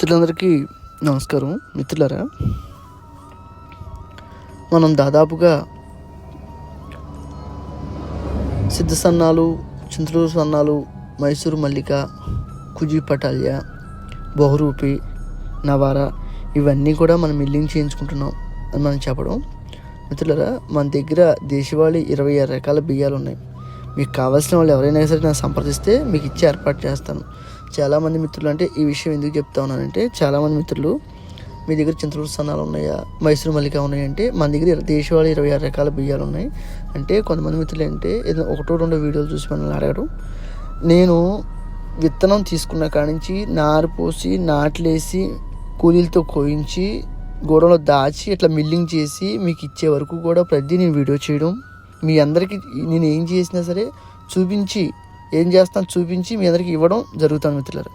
మిత్రులందరికీ నమస్కారం మిత్రులారా మనం దాదాపుగా సిద్ధ సన్నాలు చింతలూరు సన్నాలు మైసూరు మల్లిక కుజీ పటాలియా బహురూపి నవారా ఇవన్నీ కూడా మనం మిల్లింగ్ చేయించుకుంటున్నాం అని మనం చెప్పడం. మిత్రులరా మన దగ్గర దేశవాళీ ఇరవై ఆరు రకాల బియ్యాలు ఉన్నాయి మీకు కావాల్సిన వాళ్ళు ఎవరైనా సరే నన్ను సంప్రదిస్తే మీకు ఇచ్చి ఏర్పాటు చేస్తాను. చాలామంది మిత్రులు అంటే ఈ విషయం ఎందుకు చెప్తా ఉన్నానంటే చాలామంది మిత్రులు మీ దగ్గర చింతలూరు సన్నాలు ఉన్నాయా? మైసూరు మల్లిక ఉన్నాయంటే మన దగ్గర దేశవాళీ ఇరవై ఆరు రకాల బియ్యాలు ఉన్నాయి. అంటే కొంతమంది మిత్రులు అంటే ఏదో ఒకటో రెండో వీడియోలు చూసి మనల్ని అడగడం నేను విత్తనం తీసుకున్న కాడి నుంచి నారు పోసి నాట్లేసి కూలీలతో కోయించి గోడలో దాచి ఇట్లా మిల్లింగ్ చేసి మీకు ఇచ్చే వరకు కూడా ప్రతి నేను వీడియో చేయడం. మీ అందరికీ నేను ఏం చేసినా సరే చూపించి ఏం చేస్తాను చూపించి మీ అందరికీ ఇవ్వడం జరుగుతాను మిత్రులారా.